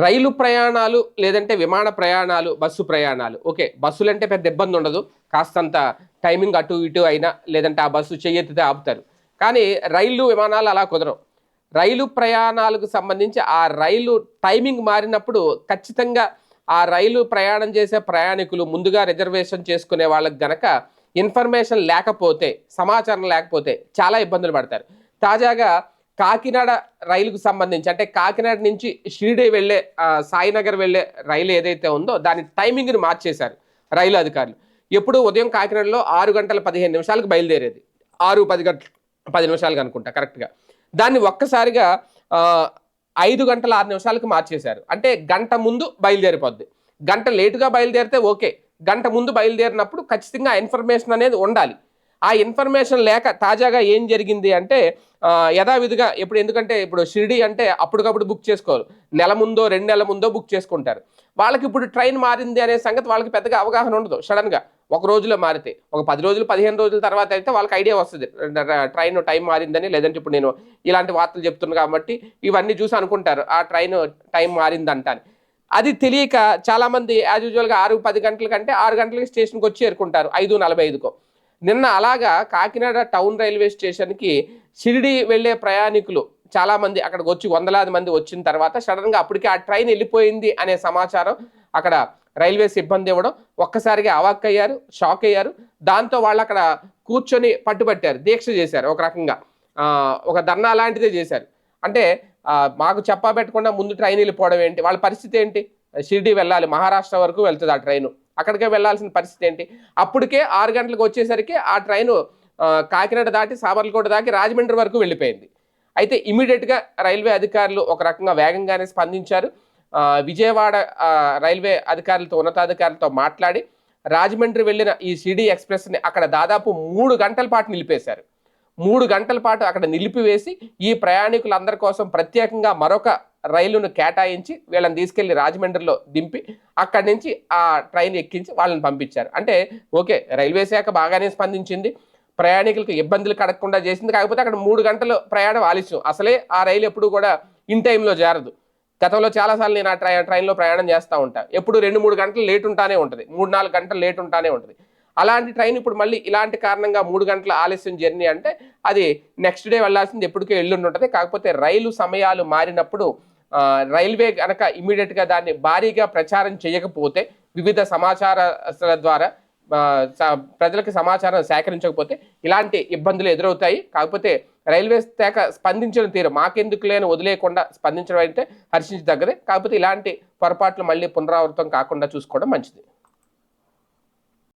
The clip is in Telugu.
రైలు ప్రయాణాలు లేదంటే విమాన ప్రయాణాలు బస్సు ప్రయాణాలు. ఓకే బస్సులు అంటే పెద్ద ఇబ్బంది ఉండదు. కాస్తంత టైమింగ్ అటు ఇటు అయినా లేదంటే ఆ బస్సు చెయ్యెత్తితే ఆపుతారు. కానీ రైళ్ళు విమానాలు అలా కుదరవు. రైలు ప్రయాణాలకు సంబంధించి ఆ రైలు టైమింగ్ మారినప్పుడు ఖచ్చితంగా ఆ రైలు ప్రయాణం చేసే ప్రయాణికులు ముందుగా రిజర్వేషన్ చేసుకునే వాళ్ళకి గనక ఇన్ఫర్మేషన్ లేకపోతే సమాచారం లేకపోతే చాలా ఇబ్బందులు పడతారు. తాజాగా కాకినాడ రైలుకు సంబంధించి అంటే కాకినాడ నుంచి షిరిడి వెళ్ళే సాయినగర్ వెళ్ళే రైలు ఏదైతే ఉందో దాని టైమింగ్ని మార్చేశారు రైలు అధికారులు. ఎప్పుడు ఉదయం కాకినాడలో ఆరు గంటల పదిహేను నిమిషాలకు బయలుదేరేది. ఆరు పది గంటల పది నిమిషాలకు అనుకుంటా కరెక్ట్గా. దాన్ని ఒక్కసారిగా ఐదు గంటల ఆరు నిమిషాలకు మార్చేశారు. అంటే గంట ముందు బయలుదేరిపోద్ది. గంట లేటుగా బయలుదేరితే ఓకే. గంట ముందు బయలుదేరినప్పుడు ఖచ్చితంగా ఇన్ఫర్మేషన్ అనేది ఉండాలి. ఆ ఇన్ఫర్మేషన్ లేక తాజాగా ఏం జరిగింది అంటే యథావిధిగా ఇప్పుడు ఎందుకంటే ఇప్పుడు షిరిడి అంటే అప్పటికప్పుడు బుక్ చేసుకోరు. నెల ముందో రెండు నెలల ముందో బుక్ చేసుకుంటారు. వాళ్ళకి ఇప్పుడు ట్రైన్ మారింది అనే సంగతి వాళ్ళకి పెద్దగా అవగాహన ఉండదు. సడన్గా ఒక రోజులో మారితే ఒక పది రోజులు పదిహేను రోజుల తర్వాత అయితే వాళ్ళకి ఐడియా వస్తుంది. ట్రైన్ టైం మారిందని లేదంటే ఇప్పుడు నేను ఇలాంటి వార్తలు చెప్తున్నాను కాబట్టి ఇవన్నీ చూసి అనుకుంటారు. ఆ ట్రైన్ టైం మారిందంట అని అది తెలియక చాలామంది యాజ్ యూజువల్గా ఆరు పది గంటల కంటే ఆరు గంటలకి స్టేషన్కి వచ్చి చేరుకుంటారు ఐదు నలభై ఐదుకో. నిన్న అలాగా కాకినాడ టౌన్ రైల్వే స్టేషన్కి షిరిడి వెళ్ళే ప్రయాణికులు చాలామంది అక్కడికి వచ్చి వందలాది మంది వచ్చిన తర్వాత సడన్గా అప్పటికే ఆ ట్రైన్ వెళ్ళిపోయింది అనే సమాచారం అక్కడ రైల్వే సిబ్బంది ఇవ్వడం ఒక్కసారిగా అవాక్ అయ్యారు షాక్ అయ్యారు. దాంతో వాళ్ళు అక్కడ కూర్చొని పట్టుబట్టారు దీక్ష చేశారు ఒక రకంగా. ఒక ధర్నా లాంటిదే చేశారు. అంటే మాకు చెప్పా పెట్టకుండా ముందు ట్రైన్ వెళ్ళిపోవడం ఏంటి? వాళ్ళ పరిస్థితి ఏంటి? షిరిడి వెళ్ళాలి మహారాష్ట్ర వరకు వెళ్తుంది ఆ ట్రైను. అక్కడికే వెళ్ళాల్సిన పరిస్థితి ఏంటి? అప్పటికే ఆరు గంటలకు వచ్చేసరికి ఆ ట్రైను కాకినాడ దాటి సాబర్లకోట దాటి రాజమండ్రి వరకు వెళ్ళిపోయింది. అయితే ఇమీడియట్గా రైల్వే అధికారులు ఒక రకంగా వేగంగానే స్పందించారు. విజయవాడ రైల్వే అధికారులతో ఉన్నతాధికారులతో మాట్లాడి రాజమండ్రి వెళ్ళిన ఈ సిడి ఎక్స్ప్రెస్ని అక్కడ దాదాపు మూడు గంటల పాటు నిలిపేశారు. మూడు గంటల పాటు అక్కడ నిలిపివేసి ఈ ప్రయాణికులందరి కోసం ప్రత్యేకంగా మరొక రైలును కేటాయించి వీళ్ళని తీసుకెళ్ళి రాజమండ్రిలో దింపి అక్కడి నుంచి ఆ ట్రైన్ ఎక్కించి వాళ్ళని పంపించారు. అంటే ఓకే రైల్వే శాఖ బాగానే స్పందించింది. ప్రయాణికులకు ఇబ్బందులు కడగకుండా చేసింది. కాకపోతే అక్కడ మూడు గంటలు ప్రయాణం ఆలస్యం. అసలే ఆ రైలు ఎప్పుడు కూడా ఇన్ టైంలో జారదు. గతంలో చాలాసార్లు నేను ఆ ట్రై ట్రైన్లో ప్రయాణం చేస్తూ ఉంటాను ఎప్పుడు రెండు మూడు గంటలు లేట్ ఉంటానే ఉంటుంది. మూడు నాలుగు గంటలు లేట్ ఉంటానే ఉంటుంది. అలాంటి ట్రైన్ ఇప్పుడు మళ్ళీ ఇలాంటి కారణంగా మూడు గంటల ఆలస్యం జర్నీ అంటే అది నెక్స్ట్ డే వెళ్ళాల్సింది ఎప్పటికే ఎల్లుండి ఉంటుంది. కాకపోతే రైలు సమయాలు మారినప్పుడు రైల్వే కనుక ఇమీడియట్గా దాన్ని భారీగా ప్రచారం చేయకపోతే వివిధ సమాచార ద్వారా ప్రజలకు సమాచారం సేకరించకపోతే ఇలాంటి ఇబ్బందులు ఎదురవుతాయి. కాకపోతే రైల్వే శాఖ స్పందించిన తీరు మాకెందుకు లేని వదిలేయకుండా స్పందించడం అయితే హర్షించదగ్గదే. కాకపోతే ఇలాంటి పొరపాట్లు మళ్ళీ పునరావృతం కాకుండా చూసుకోవడం మంచిది.